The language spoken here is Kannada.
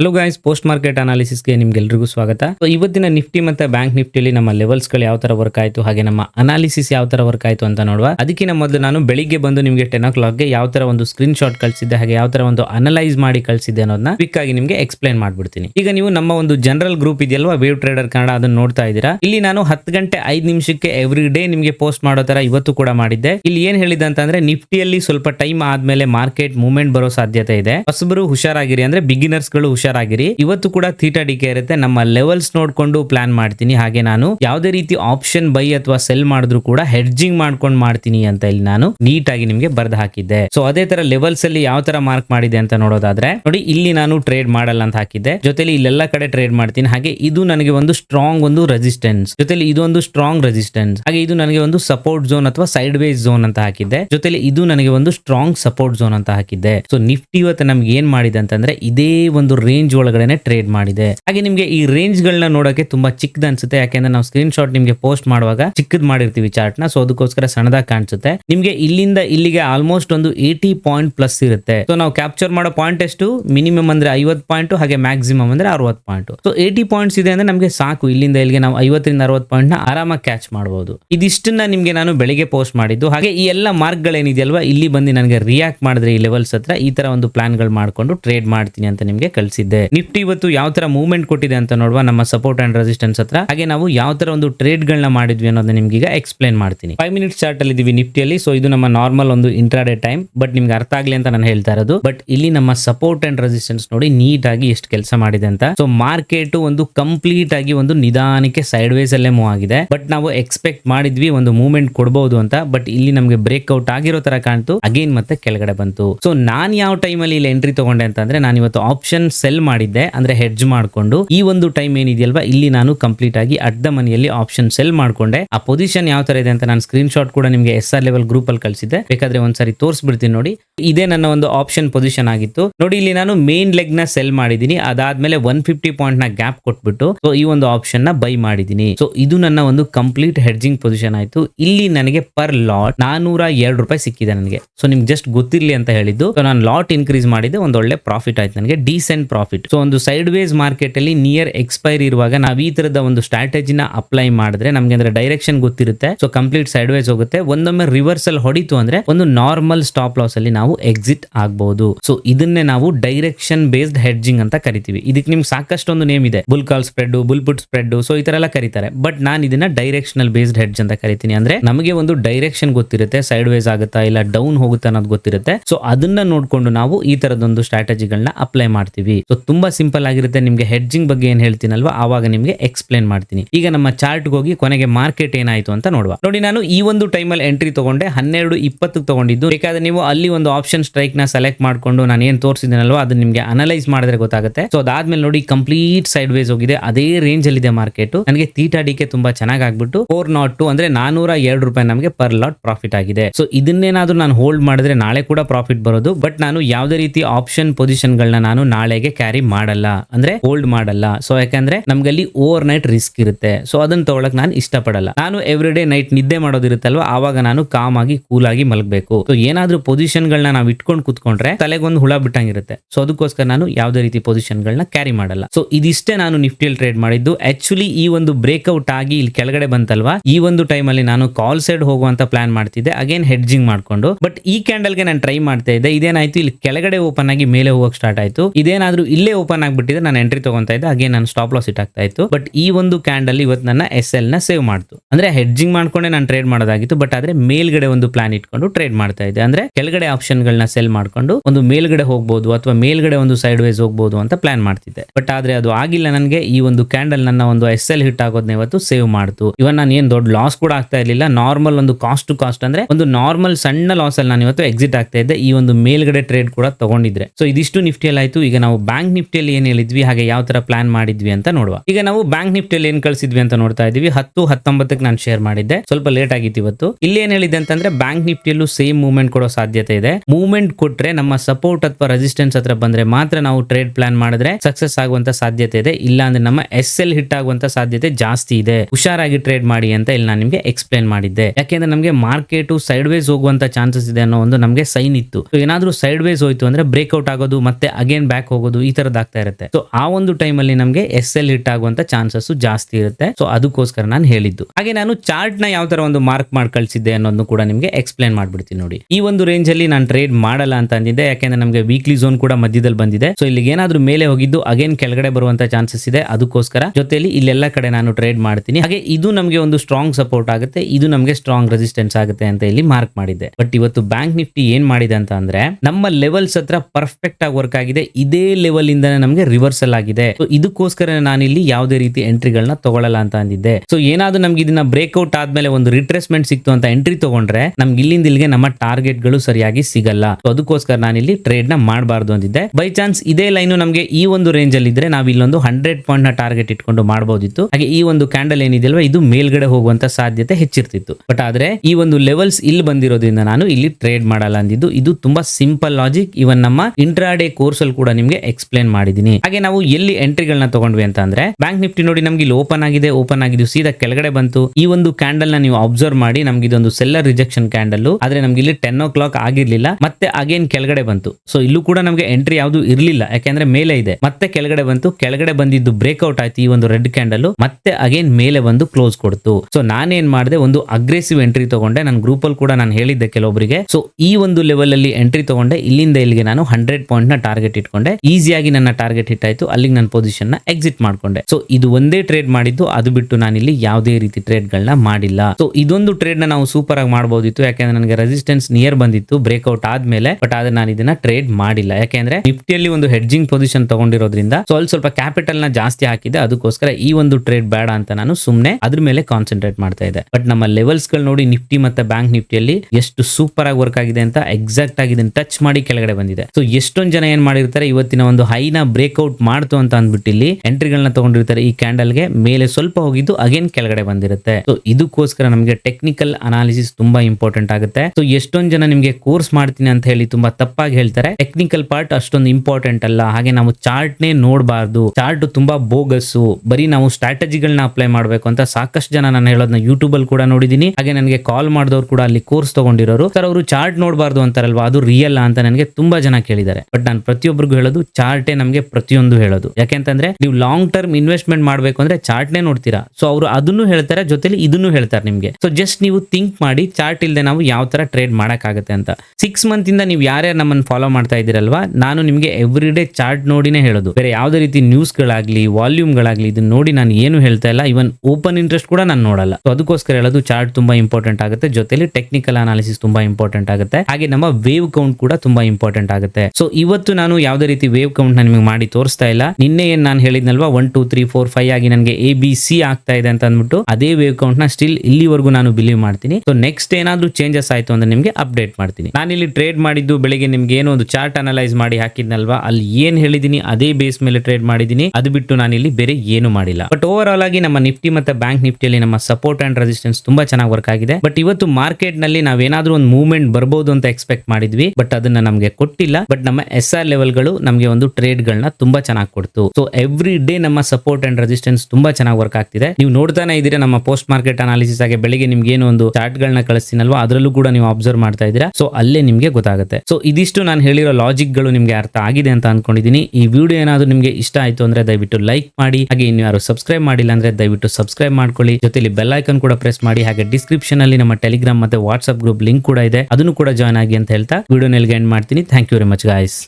ಹಲೋ ಗಾಯ್ಸ್ ಪೋಸ್ಟ್ ಮಾರ್ಕೆಟ್ ಅನಾಲಿಸಿಸ್ಗೆ ನಿಮ್ಗೆಲ್ರಿಗೂ ಸ್ವಾಗತ. ಇವತ್ತಿನ ನಿಫ್ಟಿ ಮತ್ತೆ ಬ್ಯಾಂಕ್ ನಿಫ್ಟಿಲಿ ನಮ್ಮ ಲೆವೆಲ್ಸ್ಗಳು ಯಾವ ತರ ವರ್ಕ್ ಆಯಿತು, ಹಾಗೆ ನಮ್ಮ ಅನಾಲಿಸಿಸ್ ಯಾವ ತರ ವರ್ಕ್ ಆಯ್ತು ಅಂತ ನೋಡುವ. ಅದಕ್ಕಿಂತ ಮೊದಲು ನಾನು ಬೆಳಿಗ್ಗೆ ಬಂದು ನಿಮಗೆ ಟೆನ್ ಓ ಕ್ಲಾಕ್ಗೆ ಯಾವ ತರ ಒಂದು ಸ್ಕ್ರೀನ್ ಶಾಟ್ ಕಳಿಸಿದ್ದೆ, ಹಾಗೆ ಯಾವ ತರ ಒಂದು ಅನಲೈಸ್ ಮಾಡಿ ಕಳಿಸಿದ್ದೆ ಅನ್ನೋದನ್ನ ಕ್ವಿಕ್ ಆಗಿ ನಿಮಗೆ ಎಕ್ಸ್ಪ್ಲೈನ್ ಮಾಡ್ಬಿಡ್ತೀನಿ. ಈಗ ನೀವು ನಮ್ಮ ಒಂದು ಜನರಲ್ ಗ್ರೂಪ್ ಇದೆಯಲ್ವಾ ವೇವ್ ಟ್ರೇಡರ್ ಕನ್ನಡ ಅದನ್ನ ನೋಡ್ತಾ ಇದ್ದೀರಾ? ಇಲ್ಲಿ ನಾನು ಹತ್ತು ಗಂಟೆ ಐದು ನಿಮಿಷಕ್ಕೆ ಎವ್ರಿ ಡೇ ನಿಮಗೆ ಪೋಸ್ಟ್ ಮಾಡೋ ತರ ಇವತ್ತು ಕೂಡ ಮಾಡಿದ್ದೆ. ಇಲ್ಲಿ ಏನ್ ಹೇಳಿದೆ ಅಂತಂದ್ರೆ ನಿಫ್ಟಿಯಲ್ಲಿ ಸ್ವಲ್ಪ ಟೈಮ್ ಆದ್ಮೇಲೆ ಮಾರ್ಕೆಟ್ ಮೂವ್ಮೆಂಟ್ ಬರೋ ಸಾಧ್ಯತೆ ಇದೆ. ಹೊಸಬರು ಹುಷಾರಾಗಿರಿ ಅಂದ್ರೆ ಬಿಗಿನರ್ಸ್ಗಳು ಹುಷಾರಾಗಿರಿ. ಇವತ್ತು ಕೂಡ ಥೀಟಾ ಡಿಕೆ ಇರುತ್ತೆ. ನಮ್ಮ ಲೆವೆಲ್ಸ್ ನೋಡ್ಕೊಂಡು ಪ್ಲಾನ್ ಮಾಡ್ತೀನಿ. ಹಾಗೆ ನಾನು ಯಾವುದೇ ರೀತಿ ಆಪ್ಷನ್ ಬೈ ಅಥವಾ ಸೆಲ್ ಮಾಡಿದ್ರು ಕೂಡ ಹೆಡ್ಜಿಂಗ್ ಮಾಡ್ಕೊಂಡು ಮಾಡ್ತೀನಿ ಅಂತ ಇಲ್ಲಿ ನಾನು ನೀಟ್ ಆಗಿ ನಿಮಗೆ ಬರ್ದು ಹಾಕಿದ್ದೆ. ಸೊ ಅದೇ ತರ ಲೆವೆಲ್ಸ್ ಅಲ್ಲಿ ಯಾವ ತರ ಮಾರ್ಕ್ ಮಾಡಿದೆ ಅಂತ ನೋಡೋದಾದ್ರೆ, ನೋಡಿ ಇಲ್ಲಿ ನಾನು ಟ್ರೇಡ್ ಮಾಡಲ್ಲ ಅಂತ ಹಾಕಿದ್ದೆ. ಜೊತೆಲಿ ಇಲ್ಲೆಲ್ಲ ಕಡೆ ಟ್ರೇಡ್ ಮಾಡ್ತೀನಿ. ಹಾಗೆ ಇದು ನನಗೆ ಒಂದು ಸ್ಟ್ರಾಂಗ್ ಒಂದು ರೆಸಿಸ್ಟೆನ್ಸ್ ಜೊತೆಲಿ ಇದು ಒಂದು ಸ್ಟ್ರಾಂಗ್ ರೆಸಿಸ್ಟೆನ್ಸ್ ಹಾಗೆ ಇದು ನನಗೆ ಒಂದು ಸಪೋರ್ಟ್ ಝೋನ್ ಅಥವಾ ಸೈಡ್ ವೇಸ್ ಝೋನ್ ಅಂತ ಹಾಕಿದ್ದೆ. ಜೊತೆಲಿ ಇದು ನನಗೆ ಒಂದು ಸ್ಟ್ರಾಂಗ್ ಸಪೋರ್ಟ್ ಝೋನ್ ಅಂತ ಹಾಕಿದ್ದೆ. ಸೊ ನಿಫ್ಟಿ ಇವತ್ತು ನಮ್ಗೆ ಏನ್ ಮಾಡಿದೆ ಅಂತಂದ್ರೆ, ಇದೇ ಒಂದು ಒಳಗಡೆನೆ ಟ್ರೇಡ್ ಮಾಡಿದೆ. ಹಾಗೆ ನಿಮ್ಗೆ ಈ ರೇಂಜ್ ಗಳನ್ನ ನೋಡೋಕೆ ತುಂಬಾ ಚಿಕ್ಕದ ಅನ್ಸುತ್ತೆ. ಯಾಕೆಂದ್ರೆ ನಾವು ಸ್ಕ್ರೀನ್ ಶಾಟ್ ನಿಮ್ಗೆ ಪೋಸ್ಟ್ ಮಾಡುವಾಗ ಚಿಕ್ಕದ್ ಮಾಡಿರ್ತೀವಿ ಚಾರ್ಟ್ನ. ಸೊ ಅದಕ್ಕೋಸ್ಕರ ಸಣ್ಣದಾಗಿ ಕಾಣಿಸುತ್ತೆ. ನಿಮ್ಗೆ ಇಲ್ಲಿಂದ ಇಲ್ಲಿಗೆ ಆಲ್ಮೋಸ್ಟ್ ಒಂದು ಏಟಿ ಪಾಯಿಂಟ್ ಪ್ಲಸ್ ಇರುತ್ತೆ. ಸೊ ನಾವು ಕ್ಯಾಪ್ಚರ್ ಮಾಡೋ ಪಾಯಿಂಟ್ ಎಷ್ಟು? ಮಿನಿಮಮ್ ಅಂದ್ರೆ ಐವತ್ ಪಾಯಿಂಟ್ ಹಾಗೆ ಮ್ಯಾಕ್ಸಿಮಮ್ ಅಂದ್ರೆ ಅರವತ್ ಪಾಯಿಂಟ್ ಸೊ ಏಟಿ ಪಾಯಿಂಟ್ಸ್ ಇದೆ ಅಂದ್ರೆ ನಮಗೆ ಸಾಕು. ಇಲ್ಲಿಂದ ಇಲ್ಲಿಗೆ ನಾವು ಐವತ್ತರಿಂದ ಅರವತ್ ಪಾಯಿಂಟ್ನ ಆರಾಮಾಗಿ ಕ್ಯಾಚ್ ಮಾಡಬಹುದು ಇದಿಷ್ಟನ್ನ ನಿಮ್ಗೆ ನಾನು ಬೆಳಿಗ್ಗೆ ಪೋಸ್ಟ್ ಮಾಡಿದ್ದು. ಹಾಗೆ ಈ ಎಲ್ಲ ಮಾರ್ಕ್ ಗಳೇನಿದೆಯಲ್ವಾ ಇಲ್ಲಿ ಬಂದು ನನಗೆ ರಿಯಾಕ್ಟ್ ಮಾಡಿದ್ರೆ ಈ ಲೆವೆಲ್ಸ್ ಹತ್ರ ಈ ತರ ಒಂದು ಪ್ಲಾನ್ಗಳು ಮಾಡ್ಕೊಂಡು ಟ್ರೇಡ್ ಮಾಡ್ತೀನಿ ಅಂತ ನಿಮ್ಗೆ ಕಳಿಸಿದ್ದೆ. ನಿಫ್ಟಿ ಇವತ್ತು ಯಾವ ತರ ಮೂವ್ಮೆಂಟ್ ಕೊಟ್ಟಿದೆ ಅಂತ ನೋಡುವ ನಮ್ಮ ಸಪೋರ್ಟ್ ಅಂಡ್ ರೆಸಿಸ್ಟೆನ್ಸ್ ಹತ್ರ. ಹಾಗೆ ನಾವು ಯಾವ ತರ ಒಂದು ಟ್ರೇಡ್ ಗಳನ್ನ ಮಾಡಿದ್ವಿ ಅನ್ನೋದನ್ನ ನಿಮ್ಗೆ ಈಗ ಎಕ್ಸ್ಪ್ಲೈನ್ ಮಾಡ್ತೀನಿ. ಫೈವ್ ಮಿನಿಟ್ಸ್ ಚಾರ್ಟ್ ಅಲ್ಲಿ ಇದೀವಿ ನಿಫ್ಟಿಯಲ್ಲಿ ಸೊ ಇದು ನಮ್ಮ ನಾರ್ಮಲ್ ಒಂದು ಇಂಟ್ರಾಡೇ ಟೈಮ್ ಬಟ್ ನಿಮ್ಗೆ ಅರ್ಥ ಆಗ್ಲಿ ಅಂತ ನಾನು ಹೇಳ್ತಾ ಇರೋದು. ಬಟ್ ಇಲ್ಲಿ ನಮ್ಮ ಸಪೋರ್ಟ್ ಅಂಡ್ ರೆಸಿಸ್ಟೆನ್ಸ್ ನೋಡಿ ನೀಟ್ ಆಗಿ ಎಷ್ಟು ಕೆಲಸ ಮಾಡಿದೆ ಅಂತ. ಸೊ ಮಾರ್ಕೆಟ್ ಒಂದು ಕಂಪ್ಲೀಟ್ ಆಗಿ ಒಂದು ನಿಧಾನಕ್ಕೆ ಸೈಡ್ ವೇಸ್ ಅಲ್ಲೇ ಮೂವ್ ಆಗಿದೆ. ಬಟ್ ನಾವು ಎಕ್ಸ್ಪೆಕ್ಟ್ ಮಾಡಿದ್ವಿ ಒಂದು ಮೂವ್ಮೆಂಟ್ ಕೊಡಬಹುದು ಅಂತ. ಬಟ್ ಇಲ್ಲಿ ನಮಗೆ ಬ್ರೇಕ್ಔಟ್ ಆಗಿರೋ ತರ ಕಾಣ್ತು. ಅಗೇನ್ ಮತ್ತೆ ಕೆಳಗಡೆ ಬಂತು. ಸೊ ನಾನ್ ಯಾವ ಟೈಮ್ ಅಲ್ಲಿ ಇಲ್ಲಿ ಎಂಟ್ರಿ ತಗೊಂಡೆ ಅಂತಂದ್ರೆ ನಾನು ಇವತ್ತು ಆಪ್ಷನ್ ಸೆಲ್ ಮಾಡಿದ್ದೆ, ಅಂದ್ರೆ ಹೆಡ್ಜ್ ಮಾಡ್ಕೊಂಡು. ಈ ಒಂದು ಟೈಮ್ ಏನಿದೆಯಲ್ವಾ, ಇಲ್ಲಿ ನಾನು ಕಂಪ್ಲೀಟ್ ಆಗಿ ಅಡ್ಡ ಮನೆಯಲ್ಲಿ ಆಪ್ಷನ್ ಸೆಲ್ ಮಾಡ್ಕೊಂಡೆ. ಆ ಪೊಸಿಷನ್ ಯಾವ ತರ ಇದೆ ಅಂತ ನಾನು ಸ್ಕ್ರೀನ್ ಶಾಟ್ ಕೂಡ ನಿಮಗೆ ಎಸ್ ಆರ್ ಲೆವೆಲ್ ಗ್ರೂಪ್ ಅಲ್ಲಿ ಕಳಿಸಿದ್ದೆ. ಬೇಕಾದ್ರೆ ಒಂದ್ಸರಿ ತೋರಿಸ್ಬಿಡ್ತೀನಿ ನೋಡಿ. ಇದೇ ನನ್ನ ಒಂದು ಆಪ್ಷನ್ ಪೊಸಿಷನ್ ಆಗಿತ್ತು. ನೋಡಿ, ಇಲ್ಲಿ ನಾನು ಮೇನ್ ಲೆಗ್ನ ಸೆಲ್ ಮಾಡಿದೀನಿ ಅದಾದ್ಮೇಲೆ ಒನ್ ಫಿಫ್ಟಿ ಪಾಯಿಂಟ್ನ ಗ್ಯಾಪ್ ಕೊಟ್ಬಿಟ್ಟು ಸೊ ಈ ಒಂದು ಆಪ್ಷನ್ನ ಬೈ ಮಾಡಿದೀನಿ ಸೊ ಇದು ನನ್ನ ಒಂದು ಕಂಪ್ಲೀಟ್ ಹೆಡ್ಜಿಂಗ್ ಪೊಸಿಷನ್ ಆಯ್ತು. ಇಲ್ಲಿ ನನಗೆ ಪರ್ ಲಾಟ್ ನಾನೂರ ಎರಡು ರೂಪಾಯಿ ಸಿಕ್ಕಿದೆ ನನಗೆ. ಸೊ ನಿಮ್ಗೆ ಜಸ್ಟ್ ಗೊತ್ತಿರ್ಲಿ ಅಂತ ಹೇಳಿದ್ದು. ಸೊ ನಾನು ಲಾಟ್ ಇನ್ಕ್ರೀಸ್ ಮಾಡಿದ್ದೆ ಒಂದು ಒಳ್ಳೆ ಪ್ರಾಫಿಟ್ ಆಯ್ತು ನನಗೆ. ಡೀಸೆಂಟ್ ಪ್ರಾಫಿಟ್ ಸೊ ಒಂದು ಸೈಡ್ ವೇಸ್ ಮಾರ್ಕೆಟ್ ಅಲ್ಲಿ ನಿಯರ್ ಎಕ್ಸ್ಪೈರ್ ಇರುವಾಗ ನಾವು ಈ ತರದ ಒಂದು ಸ್ಟ್ರಾಟಜಿನ ಅಪ್ಲೈ ಮಾಡಿದ್ರೆ ನಮ್ಗೆ ಅಂದ್ರೆ ಡೈರೆಕ್ಷನ್ ಗೊತ್ತಿರುತ್ತೆ. ಸೊ ಕಂಪ್ಲೀಟ್ ಸೈಡ್ ವೇಸ್ ಹೋಗುತ್ತೆ. ಒಂದೊಮ್ಮೆ ರಿವರ್ಸಲ್ ಹೊಡಿತು ಅಂದ್ರೆ ಒಂದು ನಾರ್ಮಲ್ ಸ್ಟಾಪ್ ಲಾಸ್ ಅಲ್ಲಿ ನಾವು ಎಕ್ಸಿಟ್ ಆಗಬಹುದು ಸೊ ಇದನ್ನೇ ನಾವು ಡೈರೆಕ್ಷನ್ ಬೇಸ್ಡ್ ಹೆಡ್ಜಿಂಗ್ ಅಂತ ಕರಿತೀವಿ. ಇದಕ್ಕೆ ನಿಮ್ಗೆ ಸಾಕಷ್ಟು ಒಂದು ನೇಮ್ ಇದೆ. Bull call spread bull put spread so ಈ ತರ ಎಲ್ಲ ಕರೀತಾರೆ. ಬಟ್ ನಾನು ಇದನ್ನ ಡೈರೆಕ್ಷನಲ್ ಬೇಸ್ಡ್ ಹೆಡ್ಜ್ ಅಂತ ಕರಿತೀನಿ ಅಂದ್ರೆ ನಮಗೆ ಒಂದು ಡೈರೆಕ್ಷನ್ ಗೊತ್ತಿರುತ್ತೆ. ಸೈಡ್ ವೇಸ್ ಆಗುತ್ತಾ ಇಲ್ಲ ಡೌನ್ ಹೋಗುತ್ತಾ ಅನ್ನೋದು ಗೊತ್ತಿರುತ್ತೆ. ಸೊ ಅದನ್ನ ನೋಡ್ಕೊಂಡು ನಾವು ಈ ತರದೊಂದು ಸ್ಟ್ರಾಟಜಿಗಳನ್ನ ಅಪ್ಲೈ ಮಾಡ್ತೀವಿ. ಸೊ ತುಂಬಾ ಸಿಂಪಲ್ ಆಗಿರುತ್ತೆ. ನಿಮ್ಗೆ ಹೆಡ್ಜಿಂಗ್ ಬಗ್ಗೆ ಏನ್ ಹೇಳ್ತೀನಲ್ವಾ? ಆವಾಗ ನಿಮ್ಗೆ ಎಕ್ಸ್ಪ್ಲೇನ್ ಮಾಡ್ತೀನಿ. ಈಗ ನಮ್ಮ ಚಾರ್ಟ್ ಹೋಗಿ ಕೊನೆಗೆ ಮಾರ್ಕೆಟ್ ಏನಾಯ್ತು ಅಂತ ನೋಡುವ. ನೋಡಿ, ನಾನು ಈ ಒಂದು ಟೈಮ್ ಅಲ್ಲಿ ಎಂಟ್ರಿ ತಗೊಂಡೆ. ಹನ್ನೆರಡು ಇಪ್ಪತ್ತಕ್ಕೆ ತಗೊಂಡಿದ್ದು. ಬೇಕಾದ್ರೆ ನೀವು ಅಲ್ಲಿ ಒಂದು ಆಪ್ಷನ್ ಸ್ಟ್ರೈಕ್ನ ಸೆಲೆಕ್ಟ್ ಮಾಡ್ಕೊಂಡು ನಾನು ಏನ್ ತೋರಿಸಿದ್ದೀನಲ್ವಾ? ಅದು ನಿಮ್ಗೆ ಅನಲೈಸ್ ಮಾಡಿದ್ರೆ ಗೊತ್ತಾಗುತ್ತೆ. ಸೊ ಅದಾದ್ಮೇಲೆ ನೋಡಿ ಕಂಪ್ಲೀಟ್ ಸೈಡ್ ವೇಸ್ ಹೋಗಿದೆ. ಅದೇ ರೇಂಜ್ ಅಲ್ಲಿ ಇದೆ ಮಾರ್ಕೆಟ್ ನನಗೆ ತೀಟಾ ಡಿಕೆ ತುಂಬಾ ಚೆನ್ನಾಗಿ ಆಗ್ಬಿಟ್ಟು ಫೋರ್ ನಾಟ್ ಟು ಅಂದ್ರೆ ನಾನೂರ ಎರಡು ರೂಪಾಯಿ ನಮಗೆ ಪರ್ ಲಾಟ್ ಪ್ರಾಫಿಟ್ ಆಗಿದೆ. ಸೊ ಇದನ್ನೇನಾದ್ರೂ ನಾನು ಹೋಲ್ಡ್ ಮಾಡಿದ್ರೆ ನಾಳೆ ಕೂಡ ಪ್ರಾಫಿಟ್ ಬರೋದು. ಬಟ್ ನಾನು ಯಾವುದೇ ರೀತಿ ಆಪ್ಷನ್ ಪೊಸಿಷನ್ ಗಳನ್ನ ನಾನು ನಾಳೆಗೆ ಕ್ಯಾರಿ ಮಾಡಲ್ಲ, ಅಂದ್ರೆ ಹೋಲ್ಡ್ ಮಾಡಲ್ಲ. ಸೊ ಯಾಕಂದ್ರೆ ನಮ್ಗೆ ಅಲ್ಲಿ ಓವರ್ ನೈಟ್ ರಿಸ್ಕ್ ಇರುತ್ತೆ. ಸೊ ಅದನ್ನ ತಗೊಳಕ್ ನಾನು ಇಷ್ಟಪಡಲ್ಲ. ನಾನು ಎವ್ರಿ ಡೇ ನೈಟ್ ನಿದ್ದೆ ಮಾಡೋದಿರುತ್ತಲ್ವಾ? ಆವಾಗ ನಾನು ಕಾಮ್ ಆಗಿ ಕೂಲ್ ಆಗಿ ಮಲಗಬೇಕು. ಸೊ ಏನಾದ್ರೂ ಪೊಸಿಷನ್ ಗಳನ್ನ ನಾವು ಇಟ್ಕೊಂಡು ಕುತ್ಕೊಂಡ್ರೆ ತಲೆಗೊಂದು ಹುಳ ಬಿಟ್ಟಂಗಿರುತ್ತೆ. ಸೊ ಅದಕ್ಕೋಸ್ಕರ ನಾನು ಯಾವುದೇ ರೀತಿ ಪೊಸಿಷನ್ ಗಳನ್ನ ಕ್ಯಾರಿ ಮಾಡಲ್ಲ. ಸೊ ಇದಿಷ್ಟೇ ನಾನು ನಿಫ್ಟಿಯಲ್ಲಿ ಟ್ರೇಡ್ ಮಾಡಿದ್ದು. ಆಕ್ಚುಲಿ ಈ ಒಂದು ಬ್ರೇಕ್ಔಟ್ ಆಗಿ ಇಲ್ಲಿ ಕೆಳಗಡೆ ಬಂತಲ್ವಾ? ಈ ಒಂದು ಟೈಮ್ ಅಲ್ಲಿ ನಾನು ಕಾಲ್ ಸೈಡ್ ಹೋಗುವಂತ ಪ್ಲಾನ್ ಮಾಡ್ತಿದ್ದೆ. ಅಗೇನ್ ಹೆಡ್ಜಿಂಗ್ ಮಾಡ್ಕೊಂಡು. ಬಟ್ ಈ ಕ್ಯಾಂಡಲ್ಗೆ ನಾನು ಟ್ರೈ ಮಾಡ್ತಾ ಇದ್ದೆ. ಇದೇನಾಯ್ತು? ಇಲ್ಲಿ ಕೆಳಗಡೆ ಓಪನ್ ಆಗಿ ಮೇಲೆ ಹೋಗಕ್ ಸ್ಟಾರ್ಟ್ ಆಯ್ತು. ಇದೇನಾದ್ರೂ ಇಲ್ಲೇ ಓಪನ್ ಆಗಿಬಿಟ್ಟಿದೆ, ನಾನು ಎಂಟ್ರಿ ತಗೊಂತಾ ಇದ್ದೆ, ಹಾಗೆ ನಾನು ಸ್ಟಾಪ್ ಲಾಸ್ ಇಟ್ ಆಗ್ತಾ ಇತ್ತು. ಬಟ್ ಈ ಒಂದು ಕ್ಯಾಂಡಲ್ ಇವತ್ತು ನನ್ನ ಎಸ್ ಎಲ್ನ ಸೇವ್ ಮಾಡ್ತು. ಅಂದ್ರೆ ಹೆಡ್ಜಿಂಗ್ ಮಾಡ್ಕೊಂಡೆ ನಾನು ಟ್ರೇಡ್ ಮಾಡೋದಾಗಿತ್ತು ಬಟ್ ಆದ್ರೆ ಮೇಲ್ಗಡೆ ಒಂದು ಪ್ಲಾನ್ ಇಟ್ಕೊಂಡು ಟ್ರೇಡ್ ಮಾಡ್ತಾ ಇದ್ದೆ. ಅಂದ್ರೆ ಕೆಳಗಡೆ ಆಪ್ಷನ್ ಗಳನ್ನ ಸೆಲ್ ಮಾಡ್ಕೊಂಡು ಒಂದು ಮೇಲ್ಗಡೆ ಹೋಗ್ಬೋದು ಅಥವಾ ಮೇಲ್ಗಡೆ ಒಂದು ಸೈಡ್ ವೈಸ್ ಹೋಗ್ಬೋದು ಅಂತ ಪ್ಲಾನ್ ಮಾಡ್ತಿದ್ದೆ. ಬಟ್ ಆದ್ರೆ ಅದು ಆಗಿಲ್ಲ ನನಗೆ. ಈ ಒಂದು ಕ್ಯಾಂಡಲ್ ನನ್ನ ಒಂದು ಎಸ್ ಎಲ್ ಹಿಟ್ ಆಗೋದ್ನ ಇವತ್ತು ಸೇವ್ ಮಾಡ್ತು. ಇವನ್ ನಾನು ಏನ್ ದೊಡ್ಡ ಲಾಸ್ ಕೂಡ ಆಗ್ತಾ ಇರಲಿಲ್ಲ. ನಾರ್ಮಲ್ ಒಂದು ಕಾಸ್ಟ್ ಟು ಕಾಸ್ಟ್ ಅಂದ್ರೆ ಒಂದು ನಾರ್ಮಲ್ ಸಣ್ಣ ಲಾಸ್ ಅಲ್ಲಿ ನಾನು ಇವತ್ತು ಎಕ್ಸಿಟ್ ಆಗ್ತಾ ಇದ್ದೆ. ಈ ಒಂದು ಮೇಲ್ಗಡೆ ಟ್ರೇಡ್ ಕೂಡ ತಗೊಂಡಿದ್ರೆ ಸೊ ಇದಿಷ್ಟು ನಿಫ್ಟಿಯಲ್ಲಿ ಆಯ್ತು ಈಗ ನಾವು ಬ್ಯಾಂಕ್ ನಿಫ್ಟಿಯಲ್ಲಿ ಏನ್ ಹೇಳಿದ್ವಿ, ಹಾಗೆ ಯಾವ ತರ ಪ್ಲಾನ್ ಮಾಡಿದ್ವಿ ಅಂತ ನೋಡುವ. ಈಗ ನಾವು ಬ್ಯಾಂಕ್ ನಿಫ್ಟಿಯಲ್ಲಿ ಏನ್ ಕಳಿಸಿದ್ವಿ ಅಂತ ನೋಡ್ತಾ ಇದೀವಿ ಹತ್ತು, ಹತ್ತೊಂಬತ್ತಕ್ಕೆ ನಾನು ಶೇರ್ ಮಾಡಿದ್ದೆ. ಸ್ವಲ್ಪ ಲೇಟ್ ಆಗಿತ್ತು ಇವತ್ತು. ಇಲ್ಲಿ ಏನ್ ಹೇಳಿದೆ ಅಂತಂದ್ರೆ ಬ್ಯಾಂಕ್ ನಿಫ್ಟಿಯಲ್ಲೂ ಸೇಮ್ ಮೂವ್ಮೆಂಟ್ ಕೊಡೋ ಸಾಧ್ಯತೆ ಇದೆ. ಮೂವ್ಮೆಂಟ್ ಕೊಟ್ರೆ ನಮ್ಮ ಸಪೋರ್ಟ್ ಅಥವಾ ರೆಸಿಸ್ಟೆನ್ಸ್ ಹತ್ರ ಬಂದ್ರೆ ಮಾತ್ರ ನಾವು ಟ್ರೇಡ್ ಪ್ಲಾನ್ ಮಾಡಿದ್ರೆ ಸಕ್ಸಸ್ ಆಗುವಂತ ಸಾಧ್ಯತೆ ಇದೆ. ಇಲ್ಲ ಅಂದ್ರೆ ನಮ್ಮ ಎಸ್ ಎಲ್ ಹಿಟ್ ಆಗುವಂತ ಸಾಧ್ಯತೆ ಜಾಸ್ತಿ ಇದೆ. ಹುಷಾರಾಗಿ ಟ್ರೇಡ್ ಮಾಡಿ ಅಂತ ಇಲ್ಲಿ ನಾನು ನಿಮ್ಗೆ ಎಕ್ಸ್ಪ್ಲೇನ್ ಮಾಡಿದ್ದೆ. ಯಾಕೆಂದ್ರೆ ನಮಗೆ ಮಾರ್ಕೆಟ್ ಸೈಡ್ ವೇಸ್ ಹೋಗುವಂತ ಚಾನ್ಸಸ್ ಇದೆ ಅನ್ನೋ ಒಂದು ನಮಗೆ ಸೈನ್ ಇತ್ತು. ಏನಾದ್ರೂ ಸೈಡ್ ವೇಸ್ ಹೋಯ್ತು ಅಂದ್ರೆ ಬ್ರೇಕ್ಔಟ್ ಆಗೋದು, ಮತ್ತೆ ಅಗೇನ್ ಬ್ಯಾಕ್ ಹೋಗೋದು ಈ ತರದ್ ಆಗ್ತಾ ಇರುತ್ತೆ. ಸೊ ಆ ಒಂದು ಟೈಮ್ ಅಲ್ಲಿ ನಮಗೆ ಎಸ್ ಎಲ್ ಹಿಟ್ ಆಗುವಂತ ಚಾನ್ಸಸ್ ಜಾಸ್ತಿ ಇರುತ್ತೆ. ಸೊ ಅದಕ್ಕೋಸ್ಕರ ನಾನು ಹೇಳಿದ್ದು. ಹಾಗೆ ನಾನು ಚಾರ್ಟ್ನ ಯಾವ ತರ ಒಂದು ಮಾರ್ಕ್ ಮಾಡಿ ಕಳಿಸಿದ್ದೆ ಅನ್ನೋದನ್ನು ಕೂಡ ನಿಮಗೆ ಎಕ್ಸ್ಪ್ಲೇನ್ ಮಾಡ್ಬಿಡ್ತೀನಿ ನೋಡಿ. ಈ ಒಂದು ರೇಂಜ್ ಅಲ್ಲಿ ನಾನು ಟ್ರೇಡ್ ಮಾಡಲ್ಲ ಅಂತ ಅಂದಿದ್ದೆ. ಯಾಕೆಂದ್ರೆ ನಮಗೆ ವೀಕ್ಲಿ ಝೋನ್ ಕೂಡ ಮಧ್ಯದಲ್ಲಿ ಬಂದಿದೆ. ಸೊ ಇಲ್ಲಿಗೆ ಏನಾದ್ರೂ ಮೇಲೆ ಹೋಗಿದ್ದು ಅಗೇನ್ ಕೆಳಗಡೆ ಬರುವಂತ ಚಾನ್ಸಸ್ ಇದೆ. ಅದಕ್ಕೋಸ್ಕರ ಜೊತೆಲಿ ಇಲ್ಲೆಲ್ಲ ಕಡೆ ನಾನು ಟ್ರೇಡ್ ಮಾಡ್ತೀನಿ. ಹಾಗೆ ಇದು ನಮಗೆ ಒಂದು ಸ್ಟ್ರಾಂಗ್ ಸಪೋರ್ಟ್ ಆಗುತ್ತೆ. ಇದು ನಮಗೆ ಸ್ಟ್ರಾಂಗ್ ರೆಸಿಸ್ಟೆನ್ಸ್ ಆಗುತ್ತೆ ಅಂತ ಇಲ್ಲಿ ಮಾರ್ಕ್ ಮಾಡಿದ್ದೆ. ಬಟ್ ಇವತ್ತು ಬ್ಯಾಂಕ್ ನಿಫ್ಟಿ ಏನ್ ಮಾಡಿದೆ ಅಂತ ಅಂದ್ರೆ, ನಮ್ಮ ಲೆವೆಲ್ಸ್ ಹತ್ರ ಪರ್ಫೆಕ್ಟ್ ಆಗಿ ವರ್ಕ್ ಆಗಿದೆ. ಇದೇ ಲೆವೆಲ್ ಇಂದಾನೆ ನಮಗೆ ರಿವರ್ಸಲ್ ಆಗಿದೆ. ಇದಕ್ಕೋಸ್ಕರ ನಾನಿಲ್ಲಿ ಯಾವುದೇ ರೀತಿ ಎಂಟ್ರಿಗಳನ್ನ ತಗೊಳ್ಳಲ್ಲ ಅಂತ ಅಂದಿದ್ದೆ. ಸೊ ಏನಾದ್ರೂ ನಮ್ಗೆ ಇದನ್ನ ಬ್ರೇಕ್ಔಟ್ ಆದ್ಮೇಲೆ ಒಂದು ರಿಟ್ರೆಸ್ಮೆಂಟ್ ಸಿಕ್ತು ಅಂತ ಎಂಟ್ರಿ ತಗೊಂಡ್ರೆ ನಮ್ಗೆ ಇಲ್ಲಿಂದ ಇಲ್ಲಿಗೆ ನಮ್ಮ ಟಾರ್ಗೆಟ್ಗಳು ಸರಿಯಾಗಿ ಸಿಗಲ್ಲ. ಸೊ ಅದಕ್ಕೋಸ್ಕರ ನಾನಿಲ್ಲಿ ಟ್ರೇಡ್ನ ಮಾಡಬಾರ್ದು ಅಂದಿದ್ದೆ. ಬೈ ಚಾನ್ಸ್ ಇದೇ ಲೈನ್ ನಮಗೆ ಈ ಒಂದು ರೇಂಜ್ ಅಲ್ಲಿ ಇದ್ರೆ ನಾವು ಇಲ್ಲೊಂದು ಹಂಡ್ರೆಡ್ ಪಾಯಿಂಟ್ನ ಟಾರ್ಗೆಟ್ ಇಟ್ಕೊಂಡು ಮಾಡಬಹುದಿತ್ತು ಹಾಗೆ ಈ ಒಂದು ಕ್ಯಾಂಡಲ್ ಏನಿದೆಯಲ್ವಾ, ಇದು ಮೇಲ್ಗಡೆ ಹೋಗುವಂತ ಸಾಧ್ಯತೆ ಹೆಚ್ಚಿರ್ತಿತ್ತು. ಬಟ್ ಆದ್ರೆ ಈ ಒಂದು ಲೆವೆಲ್ಸ್ ಇಲ್ಲಿ ಬಂದಿರೋದ್ರಿಂದ ನಾನು ಇಲ್ಲಿ ಟ್ರೇಡ್ ಮಾಡಲ್ಲ ಅಂದಿದ್ದು. ಇದು ತುಂಬಾ ಸಿಂಪಲ್ ಲಾಜಿಕ್ ಇವನ್ ನಮ್ಮ ಇಂಟ್ರಾಡೇ ಕೋರ್ಸ್ ಅಲ್ಲಿ ಕೂಡ ನಿಮ್ಗೆ ಎಕ್ಸ್ಪ್ಲೇನ್ ಮಾಡಿದೀನಿ. ಹಾಗೆ ನಾವು ಎಲ್ಲಿ ಎಂಟ್ರಿಗಳನ್ನ ತಗೊಂಡ್ವಿ ಅಂತ ಅಂದ್ರೆ ಬ್ಯಾಂಕ್ ನಿಫ್ಟಿ ನೋಡಿ ನಮ್ಗೆ ಇಲ್ಲಿ ಓಪನ್ ಆಗಿದೆ ಓಪನ್ ಆಗಿದ್ದು ಸೀದಾ ಕೆಳಗಡೆ ಬಂತು. ಈ ಒಂದು ಕ್ಯಾಂಡಲ್ನ ನೀವು ಅಬ್ಸರ್ವ್ ಮಾಡಿ, ನಮ್ಗೆ ಇದೊಂದು ಸೆಲ್ಲರ್ ರಿಜೆಕ್ಷನ್ ಕ್ಯಾಂಡಲ್ ಆದ್ರೆ ನಮ್ಗೆ ಇಲ್ಲಿ ಟೆನ್ ಓ ಕ್ಲಾಕ್ ಆಗಿರ್ಲಿಲ್ಲ, ಮತ್ತೆ ಅಗೇನ್ ಕೆಳಗಡೆ ಬಂತು. ಸೊ ಇಲ್ಲೂ ಕೂಡ ನಮ್ಗೆ ಎಂಟ್ರಿ ಯಾವುದು ಇರ್ಲಿಲ್ಲ, ಯಾಕೆಂದ್ರೆ ಮೇಲೆ ಇದೆ. ಮತ್ತೆ ಕೆಳಗಡೆ ಬಂತು, ಕೆಳಗಡೆ ಬಂದಿದ್ದು ಬ್ರೇಕ್ಔಟ್ ಆಯ್ತು ಈ ಒಂದು ರೆಡ್ ಕ್ಯಾಂಡಲ್ ಮತ್ತೆ ಅಗೇನ್ ಮೇಲೆ ಬಂದು ಕ್ಲೋಸ್ ಕೊಡ್ತು. ಸೊ ನಾನೇನ್ ಮಾಡಿದೆ, ಒಂದು ಅಗ್ರೆಸಿವ್ ಎಂಟ್ರಿ ತಗೊಂಡೆ. ನನ್ನ ಗ್ರೂಪ್ ಅಲ್ಲಿ ಕೂಡ ನಾನು ಹೇಳಿದ್ದೆ ಕೆಲವೊಬ್ಬರಿಗೆ ಸೊ ಈ ಒಂದು ಲೆವೆಲ್ ಅಲ್ಲಿ ಎಂಟ್ರಿ ತಗೊಂಡೆ. ಇಲ್ಲಿಂದ ಇಲ್ಲಿಗೆ ನಾನು ಹಂಡ್ರೆಡ್ ಪಾಯಿಂಟ್ನ ಟಾರ್ಗೆಟ್ ಇಟ್ಕೊಂಡೆ. ಈಸಿಯಾಗಿ ನನ್ನ ಟಾರ್ಗೆಟ್ ಹಿಟ್ ಆಯ್ತು, ಅಲ್ಲಿಗೆ ನನ್ನ ಪೊಸಿಷನ್ನ ಎಕ್ಸಿಟ್ ಮಾಡ್ಕೊಂಡೆ. ಸೊ ಇದು ಒಂದೇ ಟ್ರೇಡ್ ಮಾಡಿದ್ದು, ಅದು ಬಿಟ್ಟು ನಾನಿಲ್ಲಿ ಯಾವುದೇ ರೀತಿ ಟ್ರೇಡ್ ಗಳನ್ನ ಮಾಡಿಲ್ಲ. ಸೊ ಇದೊಂದು ಟ್ರೇಡ್ನ ನಾವು ಸೂಪರ್ ಆಗಿ ಮಾಡಬಹುದಿತ್ತು ಯಾಕೆಂದ್ರೆ ನನಗೆ ರೆಸಿಸ್ಟೆನ್ಸ್ ನಿಯರ್ ಬಂದಿತ್ತು ಬ್ರೇಕ್ಔಟ್ ಆದ್ಮೇಲೆ ಬಟ್ ಆದ್ರೆ ನಾನು ಇದನ್ನ ಟ್ರೇಡ್ ಮಾಡಿಲ್ಲ. ಯಾಕೆಂದ್ರೆ ನಿಫ್ಟಿಯಲ್ಲಿ ಒಂದು ಹೆಡ್ಜಿಂಗ್ ಪೊಸಿಷನ್ ತಗೊಂಡಿರೋದ್ರಿಂದ ಸ್ವಲ್ಪ ಸ್ವಲ್ಪ ಕ್ಯಾಪಿಟಲ್ನ ಜಾಸ್ತಿ ಹಾಕಿದೆ, ಅದಕ್ಕೋಸ್ಕರ ಈ ಒಂದು ಟ್ರೇಡ್ ಬೇಡ ಅಂತ ನಾನು ಸುಮ್ನೆ ಅದ್ರ ಮೇಲೆ ಕಾನ್ಸಂಟ್ರೇಟ್ ಮಾಡ್ತಾ ಇದ್ದೆ. ಬಟ್ ನಮ್ಮ ಲೆವೆಲ್ಸ್ಗಳು ನೋಡಿ ನಿಫ್ಟಿ ಮತ್ತೆ ಬ್ಯಾಂಕ್ ನಿಫ್ಟಿಯಲ್ಲಿ ಎಷ್ಟು ಸೂಪರ್ ಆಗಿ ವರ್ಕ್ ಆಗಿದೆ ಅಂತ ಎಕ್ಸಾಕ್ಟ್ ಆಗಿ ಇದನ್ನ ಟಚ್ ಮಾಡಿ ಕೆಳಗಡೆ ಬಂದಿದೆ. ಸೊ ಎಷ್ಟೊಂದು ಜನ ಏನ್ ಮಾಡಿರ್ತಾರೆ, ಇವತ್ತಿನ ಹೈನ ಬ್ರೇಕ್ಔಟ್ ಮಾಡ್ತು ಅಂತ ಅಂದ್ಬಿಟ್ಟು ಇಲ್ಲಿ ಎಂಟ್ರಿಗಳನ್ನ ತಗೊಂಡಿರ್ತಾರೆ ಈ ಕ್ಯಾಂಡಲ್ಗೆ ಮೇಲೆ ಸ್ವಲ್ಪ ಹೋಗಿದ್ದು ಅಗೇನ್ ಕೆಳಗಡೆ ಬಂದಿರುತ್ತೆ. ಸೊ ಇದಕ್ಕೋಸ್ಕರ ನಮಗೆ ಟೆಕ್ನಿಕಲ್ ಅನಾಲಿಸಿಸ್ ತುಂಬಾ ಇಂಪಾರ್ಟೆಂಟ್ ಆಗುತ್ತೆ. ಸೊ ಎಷ್ಟೊಂದ್ ಜನ ನಿಮಗೆ ಕೋರ್ಸ್ ಮಾಡ್ತೀನಿ ಅಂತ ಹೇಳಿ ತುಂಬಾ ತಪ್ಪಾಗಿ ಹೇಳ್ತಾರೆ. ಟೆಕ್ನಿಕಲ್ ಪಾರ್ಟ್ ಅಷ್ಟೊಂದು ಇಂಪಾರ್ಟೆಂಟ್ ಅಲ್ಲ. ಹಾಗೆ ನಾವು ಚಾರ್ಟ್ ನೇ ನೋಡಬಾರ್ದು. ಚಾರ್ಟ್ ತುಂಬಾ ಬೋಗಸ್ಸು. ಬರೀ ನಾವು ಸ್ಟ್ರಾಟಜಿಗಳನ್ನ ಅಪ್ಲೈ ಮಾಡಬೇಕು ಅಂತ ಸಾಕಷ್ಟು ಜನ ನಾನು ಹೇಳೋದನ್ನ ಯೂಟ್ಯೂಬ್ ಅಲ್ಲಿ ಕೂಡ ನೋಡಿದೀನಿ ಹಾಗೆ ನನಗೆ ಕಾಲ್ ಮಾಡಿದವರು ಕೂಡ ಅಲ್ಲಿ ಕೋರ್ಸ್ ತಗೊಂಡಿರೋರು. ಸರ್, ಅವರು ಚಾರ್ಟ್ ನೋಡಬಾರ್ದು ಅಂತಾರಲ್ವಾ? ಅದು ರಿಯಲ್ ಅಂತ ನನಗೆ ತುಂಬಾ ಜನ ಕೇಳಿದ್ದಾರೆ. ಬಟ್ ನಾನು ಪ್ರತಿಯೊಬ್ಬರಿಗೂ ಹೇಳೋದು ಚಾರ್ಟೇ ನಮಗೆ ಪ್ರತಿಯೊಂದು ಹೇಳೋದು. ಯಾಕೆಂತಂದ್ರೆ ನೀವು ಲಾಂಗ್ ಟರ್ಮ್ ಇನ್ವೆಸ್ಟ್ಮೆಂಟ್ ಮಾಡಬೇಕು ಅಂದ್ರೆ ಚಾರ್ಟ್ನೇ ನೋಡ್ತೀರಾ. ಸೊ ಅವರು ಅದನ್ನು ಹೇಳ್ತಾರೆ, ಜೊತೆಲಿ ಇದನ್ನು ಹೇಳ್ತಾರೆ ನಿಮಗೆ. ಸೊ ಜಸ್ಟ್ ನೀವು ಥಿಂಕ್ ಮಾಡಿ, ಚಾರ್ಟ್ ಇಲ್ಲದೆ ನಾವು ಯಾವ ತರ ಟ್ರೇಡ್ ಮಾಡೋಕ್ಕಾಗುತ್ತೆ ಅಂತ. ಸಿಕ್ಸ್ ಮಂತ್ ಇಂದ ನೀವು ಯಾರ್ಯಾರು ನಮ್ಮನ್ನು ಫಾಲೋ ಮಾಡ್ತಾ ಇದ್ದೀರಲ್ವಾ, ನಾನು ನಿಮಗೆ ಎವ್ರಿ ಡೇ ಚಾರ್ಟ್ ನೋಡಿನೇ ಹೇಳೋದು. ಬೇರೆ ಯಾವುದೇ ರೀತಿ ನ್ಯೂಸ್ಗಳಾಗ್ಲಿ ವಾಲ್ಯೂಮ್ಗಳಾಗಲಿ ಇದನ್ನ ನೋಡಿ ನಾನು ಏನು ಹೇಳ್ತಾ ಇಲ್ಲ ಇವನ್ ಓಪನ್ ಇಂಟ್ರೆಸ್ಟ್ ಕೂಡ ನಾನು ನೋಡಲ್ಲ. ಸೊ ಅದಕ್ಕೋಸ್ಕರ ಹೇಳೋದು, ಚಾರ್ಟ್ ತುಂಬಾ ಇಂಪಾರ್ಟೆಂಟ್ ಆಗುತ್ತೆ. ಜೊತೆಲಿ ಟೆಕ್ನಿಕಲ್ ಅನಾಲಿಸಿಸ್ ತುಂಬಾ ಇಂಪಾರ್ಟೆಂಟ್ ಆಗುತ್ತೆ. ಹಾಗೆ ನಮ್ಮ ವೇವ್ ಕೌಂಟ್ ಕೂಡ ತುಂಬಾ ಇಂಪಾರ್ಟೆಂಟ್ ಆಗುತ್ತೆ. ಸೊ ಇವತ್ತು ನಾನು ಯಾವುದೇ ರೀತಿ ವೇವ್ ಕೌಂಟ್ ನಿಮಗೆ ಮಾಡಿ ತೋರಿಸ್ತಾ ಇಲ್ಲ. ನಿನ್ನೆ ಏನ್ ನಾನು ಹೇಳಿದ್ನಲ್ವಾ one two three four five ಆಗಿ ನನಗೆ ಎ ಬಿ ಸಿ ಆಗ್ತಾ ಇದೆ ಅಂತ ಅಂದ್ಬಿಟ್ಟು ಅದೇ ವೇವ್ ಕೌಂಟ್ನ ಸ್ಟಿಲ್ ಇಲ್ಲಿವರೆಗೂ ನಾನು ಬಿಲೀವ್ ಮಾಡ್ತೀನಿ. ಸೊ ನೆಕ್ಸ್ಟ್ ಏನಾದ್ರೂ ಚೇಂಜಸ್ ಆಯ್ತು ಅಂದ್ರೆ ನಿಮಗೆ ಅಪ್ಡೇಟ್ ಮಾಡ್ತೀನಿ. ನಾನು ಇಲ್ಲಿ ಟ್ರೇಡ್ ಮಾಡಿದ್ದು ಬೆಳಿಗ್ಗೆ ನಿಮ್ಗೆ ಏನೋ ಒಂದು ಚಾರ್ಟ್ ಅನಲೈಸ್ ಮಾಡಿ ಹಾಕಿದ್ನಲ್ವಾ, ಅಲ್ಲಿ ಏನ್ ಹೇಳಿದೀನಿ ಅದೇ ಬೇಸ್ ಮೇಲೆ ಟ್ರೇಡ್ ಮಾಡಿದೀನಿ. ಅದು ಬಿಟ್ಟು ನಾನು ಇಲ್ಲಿ ಬೇರೆ ಏನು ಮಾಡಿಲ್ಲ. ಬಟ್ ಓವರ್ ಆಲ್ ಆಗಿ ನಮ್ಮ ನಿಫ್ಟಿ ಮತ್ತೆ ಬ್ಯಾಂಕ್ ನಿಫ್ಟಿಯಲ್ಲಿ ನಮ್ಮ ಸಪೋರ್ಟ್ ಅಂಡ್ ರೆಸಿಸ್ಟೆನ್ಸ್ ತುಂಬಾ ಚೆನ್ನಾಗಿ ವರ್ಕ್ ಆಗಿದೆ. ಬಟ್ ಇವತ್ತು ಮಾರ್ಕೆಟ್ನಲ್ಲಿ ನಾವೇನಾದ್ರೂ ಒಂದು ಮೂವ್ಮೆಂಟ್ ಬರ್ಬೋದು ಅಂತ ಎಕ್ಸ್ಪೆಕ್ಟ್ ಮಾಡಿದ್ವಿ ಬಟ್ ಅದನ್ನ ನಮಗೆ ಕೊಟ್ಟಿಲ್ಲ. ಬಟ್ ನಮ್ಮ ಎಸ್ ಆರ್ ಲೆವೆಲ್ಗಳು ನಮಗೆ ಒಂದು ಟ್ರೇಡ್ ಗಳನ್ನ ತುಂಬಾ ಚೆನ್ನಾಗಿ ಕೊಡ್ತು. ಸೊ ಎವ್ರಿ ಡೇ ನಮ್ಮ ಸಪೋರ್ಟ್ ಅಂಡ್ ರೆಸಿಸ್ಟೆನ್ಸ್ ತುಂಬಾ ಚೆನ್ನಾಗಿ ವರ್ಕ್ ಆಗ್ತಿದೆ. ನೀವು ನೋಡ್ತಾನೆ ಇದ್ದೀರಾ ನಮ್ಮ ಪೋಸ್ಟ್ ಮಾರ್ಕೆಟ್ ಅನಾಲಿಸಿಸ್ ಆಗಿ ಬೆಳಿಗ್ಗೆ ನಿಮ್ಗೆ ಏನೋ ಒಂದು ಚಾರ್ಟ್ ಗಳನ್ನ ಕಳಿಸ್ತೀನಲ್ವಾ, ಅದರಲ್ಲೂ ಕೂಡ ನೀವು ಅಬ್ಸರ್ವ್ ಮಾಡ್ತಾ ಇದ್ದೀರಾ. ಸೊ ಅಲ್ಲೇ ನಿಮಗೆ ಗೊತ್ತಾಗುತ್ತೆ. ಸೊ ಇದಿಷ್ಟು ನಾನು ಹೇಳಿರೋ ಲಾಜಿಕ್ಗಳು ನಿಮ್ಗೆ ಅರ್ಥ ಆಗಿದೆ ಅಂತ ಅನ್ಕೊಂಡಿದೀನಿ. ಈ ವಿಡಿಯೋ ಏನಾದ್ರು ನಿಮ್ಗೆ ಇಷ್ಟ ಆಯ್ತು ಅಂದ್ರೆ ದಯವಿಟ್ಟು ಲೈಕ್ ಮಾಡಿ, ಹಾಗೆ ಇನ್ನು ಯಾರು ಸಬ್ಸ್ಕ್ರೈಬ್ ಮಾಡಿಲ್ಲ ಅಂದ್ರೆ ದಯವಿಟ್ಟು ಸಬ್ಸ್ಕ್ರೈಬ್ ಮಾಡ್ಕೊಳ್ಳಿ. ಜೊತೆಲಿ ಬೆಲ್ ಐಕನ್ ಕೂಡ ಪ್ರೆಸ್ ಮಾಡಿ, ಹಾಗೆ ಡಿಸ್ಕ್ರಿಪ್ಷನ್ ಅಲ್ಲಿ ನಮ್ಮ ಟೆಲಿಗ್ರಾಮ್ ಮತ್ತೆ ವಾಟ್ಸ್ಆಪ್ ಗ್ರೂಪ್ ಲಿಂಕ್ ಕೂಡ ಇದೆ. ಅದನ್ನು ಕೂಡ ಜಾಯ್ನ್ ಆಗಿ ಅಂತ ಹೇಳ್ತಾ ವಿಡಿಯೋ ನೆಲ್ಗೆ ಎಂಡ್ ಮಾಡ್ತೀನಿ. Thank you very much guys